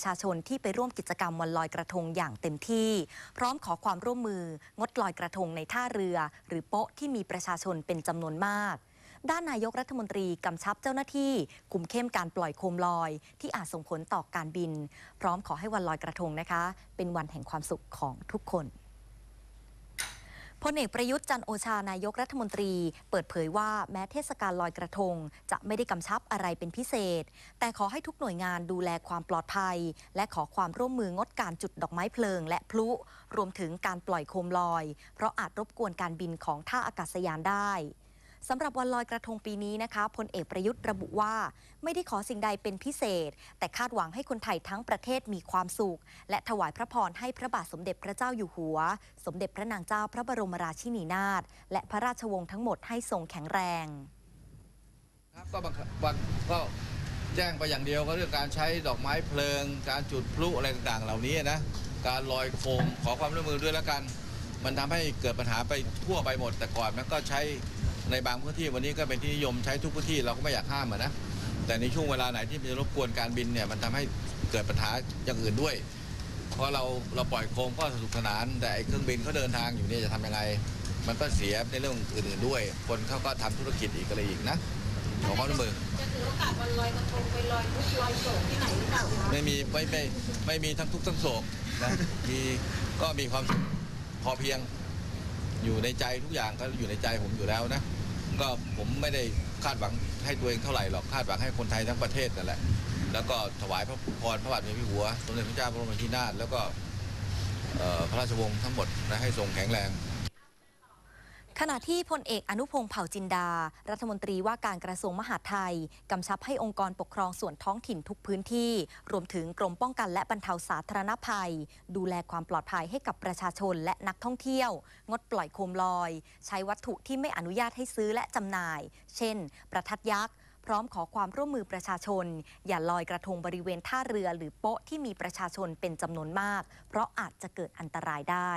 ประชาชนที่ไปร่วมกิจกรรมวันลอยกระทงอย่างเต็มที่ พร้อมขอความร่วมมืองดลอยกระทงในท่าเรือ หรือโป๊ะที่มีประชาชนเป็นจำนวนมาก ด้านนายกรัฐมนตรีกำชับเจ้าหน้าที่ คุมเข้มการปล่อยโคมลอย ที่อาจส่งผลต่อการบิน พร้อมขอให้วันลอยกระทงนะคะ เป็นวันแห่งความสุขของทุกคน พลเอกประยุทธ์จันโอชานายกรัฐมนตรี เปิดเผยว่าแม้เทศกาลลอยกระทง จะไม่ได้กำชับอะไรเป็นพิเศษ แต่ขอให้ทุกหน่วยงานดูแลความปลอดภัย และขอความร่วมมืองดการจุดดอกไม้เพลิง และพลุรวมถึงการปล่อยโคมลอย เพราะอาจรบกวนการบินของท่าอากาศยานได้ สำหรับวันลอยกระทงปีนี้นะคะพลเอกประยุทธ์ระบุว่า ไม่ได้ขอสิ่งใดเป็นพิเศษ แต่คาดหวังให้คนไทยทั้งประเทศมีความสุข และถวายพระพรให้พระบาทสมเด็จพระเจ้าอยู่หัว สมเด็จพระนางเจ้าพระบรมราชินีนาถและพระราชวงศ์ทั้งหมดให้ทรงแข็งแรงครับก็บังคับบังก็แจ้งไปอย่างเดียวก็เรื่องการใช้ดอกไม้เพลิง การจุดพลุอะไรต่างๆ เหล่านี้นะการลอยโคมขอความร่วมมือด้วยแล้วกัน มันทำให้เกิดปัญหาไปทั่วไปหมด แต่ก่อนมันก็ใช้ ในบางพื้นที่วันนี้ก็เป็นที่นิยมใช้ทุกพื้นที่เราก็ไม่อยากห้ามอะนะแต่ในช่วงเวลาไหนที่มันจะรบกวนการบินเนี่ยมันทำให้เกิดปัญหาอย่างอื่นด้วย เพราะเราเราปล่อยโคมก็สนุกสนาน แต่ไอ้เครื่องบินเขาเดินทางอยู่เนี่ยจะทำยังไง มันก็เสียในเรื่องอื่นๆด้วย คนเขาก็ทำธุรกิจอีกอะไรอีกนะขอความร่วมมือจะถือโอกาสวันลอยกระทงไปลอยทุกข์ลอยโศกที่ไหนหรือเปล่าคะไม่มีไม่ไม่ไม่มีทั้งทุกข์ทั้งโศกนะมีก็มีความสุขพอเพียง อยู่ในใจทุกอย่างก็อยู่ในใจผมอยู่แล้วนะก็ผมไม่ได้คาดหวังให้ตัวเองเท่าไหร่หรอกคาดหวังให้คนไทยทั้งประเทศนั่นแหละ แล้วก็ถวายพระพรพระบาทสมเด็จพระหัวสมเด็จพระเจ้าพระบรมราชินีนาถแล้วก็พระราชวงศ์ทั้งหมดนะให้ทรงแข็งแรง ขณะที่พลเอกอนุพงศ์เผ่าจินดา รัฐมนตรีว่าการกระทรวงมหาดไทย กำชับให้องค์กรปกครองส่วนท้องถิ่นทุกพื้นที่ รวมถึงกรมป้องกันและบรรเทาสาธารณภัย ดูแลความปลอดภัยให้กับประชาชนและนักท่องเที่ยว งดปล่อยโคมลอย ใช้วัตถุที่ไม่อนุญาตให้ซื้อและจำหน่าย เช่น ประทัดยักษ์พร้อมขอความร่วมมือประชาชน อย่าลอยกระทงบริเวณท่าเรือหรือโป๊ะที่มีประชาชนเป็นจำนวนมาก เพราะอาจจะเกิดอันตรายได้